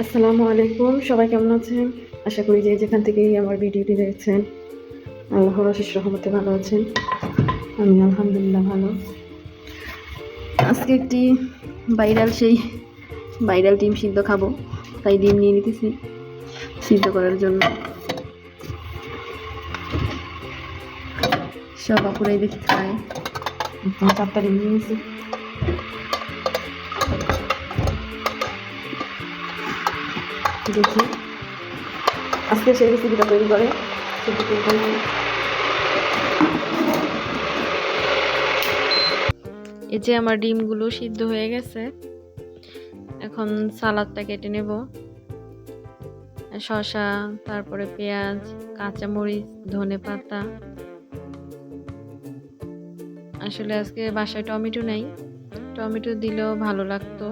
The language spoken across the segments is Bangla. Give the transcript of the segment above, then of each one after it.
আসসালামু আলাইকুম, সবাই কেমন আছেন? আশা করি যে যেখান থেকেই আমার ভিডিওটি দেখছেন, আল্লাহর আশিস রহমতে ভালো আছেন। আমি আলহামদুলিল্লাহ ভালো। আজকে একটি ভাইরাল সেই ভাইরাল ডিম সিদ্ধ খাব, তাই ডিম নিয়ে নিতেছি সিদ্ধ করার জন্য। সব আপুরাই দেখি খায়। চারটা ডিম নিয়েছি দেখি। আজকে সেই রেসিপিটা তৈরি করে। এই যে আমার ডিমগুলো সিদ্ধ হয়ে গেছে, এখন সালাদটা কেটে নেব। শসা, তারপরে পেঁয়াজ, কাঁচামরিচ, ধনে পাতা। আসলে আজকে বাসায় টমেটো নেই। টমেটো দিলেও ভালো লাগতো।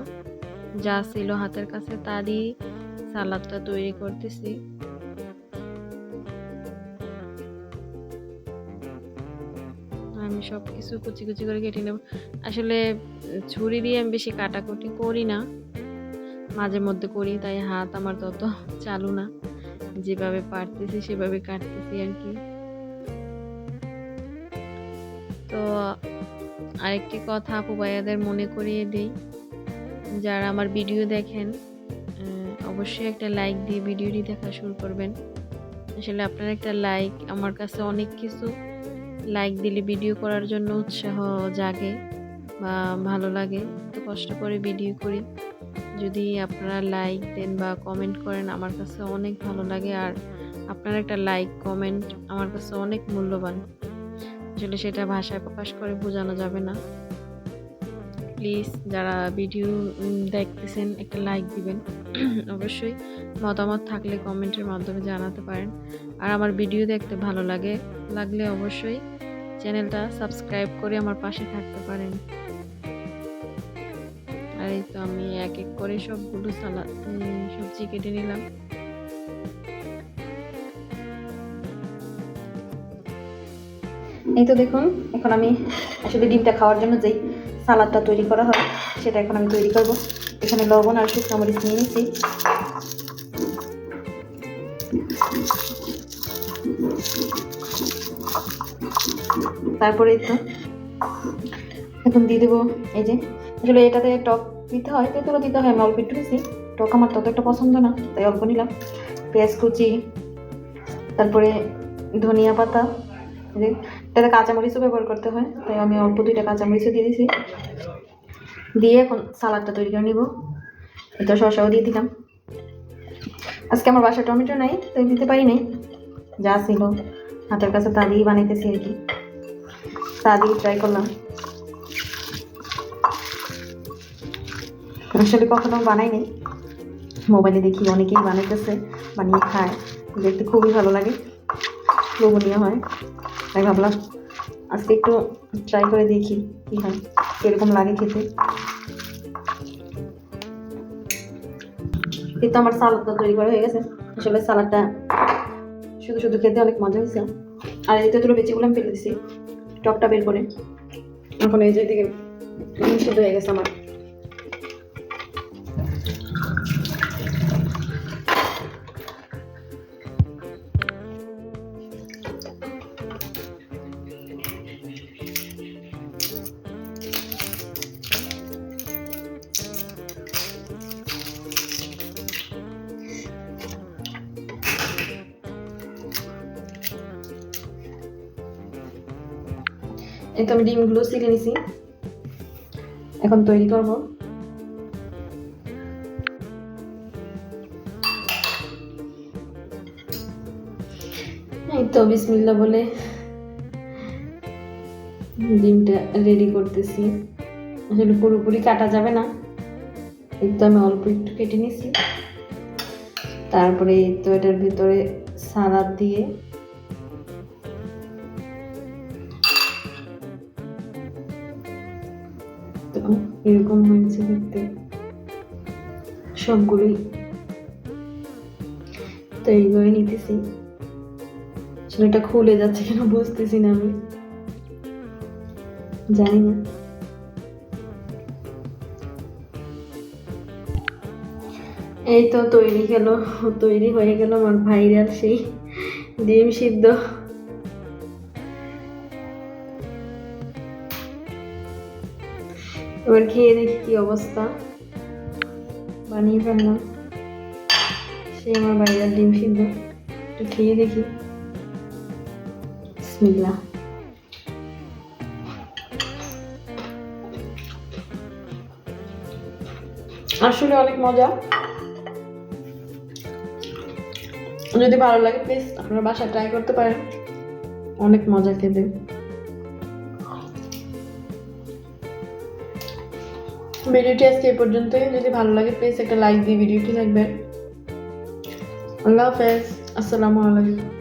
যা ছিল হাতের কাছে তা দিয়ে সালাদটা তৈরি করতেছি। আমি সব কিছু কুচি কুচি করে কেটে নেব। আসলে ছুরি দিয়ে আমি বেশি কাটাকুটি করি না। মাঝে মধ্যে করি, তাই হাত আমার তত চালু না। যেভাবে পারতেছি, সেভাবে কাটতেছি আর কি। তো আরেকটি কথা আপু ভাইয়াদের মনে করিয়ে দিই। যারা আমার ভিডিও দেখেন অবশ্যই একটা লাইক দিয়ে ভিডিওটি দেখা শুরু করবেন। আসলে আপনার একটা লাইক আমার কাছে অনেক কিছু লাইক দিলে ভিডিও করার জন্য উৎসাহ জাগে বা ভালো লাগে, তো কষ্ট করে ভিডিও করি। যদি আপনারা লাইক দেন বা কমেন্ট করেন, আমার কাছে অনেক ভালো লাগে। আর আপনার একটা লাইক কমেন্ট আমার কাছে অনেক মূল্যবান। আসলে সেটা ভাষায় প্রকাশ করে বোঝানো যাবে না। প্লিজ যারা ভিডিও দেখতেছেন, একটা লাইক দিবেন। অবশ্যই মতামত থাকলে কমেন্টের মাধ্যমে জানাতে পারেন। আর আমার ভিডিও দেখতে ভালো লাগে, লাগলে অবশ্যই চ্যানেলটা সাবস্ক্রাইব করে আমার পাশে থাকতে পারেন। আর এই তো আমি এক এক করে সবগুলো সালাদ সবজি কেটে নিলাম। এই তো দেখুন, এখন আমি আসলে ডিমটা খাওয়ার জন্য যেই সালাদটা তৈরি করা হয়, সেটা এখন আমি তৈরি করব। এখানে লবণ আর শুকনো মরিচ নিয়ে নিচ্ছি। তারপরে তো এখন দিয়ে দেবো, এই যে। আসলে এটাতে টক দিতে হয়, তেঁতুলও দিতে হয়, আমি অল্প একটু দিয়েছি টক আমার তত একটা পছন্দ না, তাই অল্প নিলাম। পেঁয়াজ কুচি, তারপরে ধনিয়া পাতা এটাতে কাঁচামরিচও ব্যবহার করতে হয়, তাই আমি অল্প দুইটা কাঁচামরিচও দিয়ে দিয়েছি দিয়ে এখন সালাদটা তৈরি করে নিব। এটা শসাও দিয়ে দিলাম। আজকে আমার বাসায় টমেটো নাই তাই দিতে পারি নাই। যা ছিল, হাতের কাছে তা দিয়ে বানাইতেছি আর কি। তা দিয়ে ট্রাই করলাম। আসলে কখনো বানাইনি মোবাইলে দেখি অনেকেই বানাইতেছে, বানিয়ে খায়। দেখতে খুবই ভালো লাগে। লোভনীয় হয়। তাই ভাবলাম আজকে একটু ট্রাই করে দেখি কি হয়, কীরকম লাগে খেতে। কিন্তু আমার সালাদটা তৈরি করা হয়ে গেছে। আসলে সালাদটা শুধু শুধু খেতে অনেক মজা হয়েছে। আর এই তেঁতুলো বেচিগুলো আমি ফেলে দিছি, টকটা বের করে। এখন এই যে দিকে সিদ্ধ হয়ে গেছে আমার। এই তো আমি ডিমগুলো সিলে নিছি। এখন তৈরি করব। এই তো বিসমিল্লা বলে ডিমটা রেডি করতেছি। আসলে পুরোপুরি কাটা যাবে না। তো আমি অল্প একটু কেটে নিছি। তারপরে তো এটার ভিতরে সালাদ দিয়ে এরকম হয়েছে দেখতে সবগুলোই তৈরি করে নিতেছি। এটা খুলে যাচ্ছে কেন বুঝতেছি না আমি। জানি না। এই তো তৈরি গেল, তৈরি হয়ে গেল আমার ভাইরাল সেই ডিম সিদ্ধ। এবার খেয়ে দেখি কি অবস্থা। বানিয়ে ফেললাম। সে আমার ভাইরাল ডিম সিদ্ধ। একটু খেয়ে দেখি। বিসমিল্লাহ। আসলে অনেক মজা। যদি ভালো লাগে প্লিজ আপনারা বাসায় ট্রাই করতে পারেন। অনেক মজা খেতে। ভিডিওটি আজকে এই পর্যন্তই। যদি ভালো লাগে প্লিজ একটা লাইক দিয়ে ভিডিওটি দেখবেন। আল্লাহ হাফেজ। আসসালামু আলাইকুম।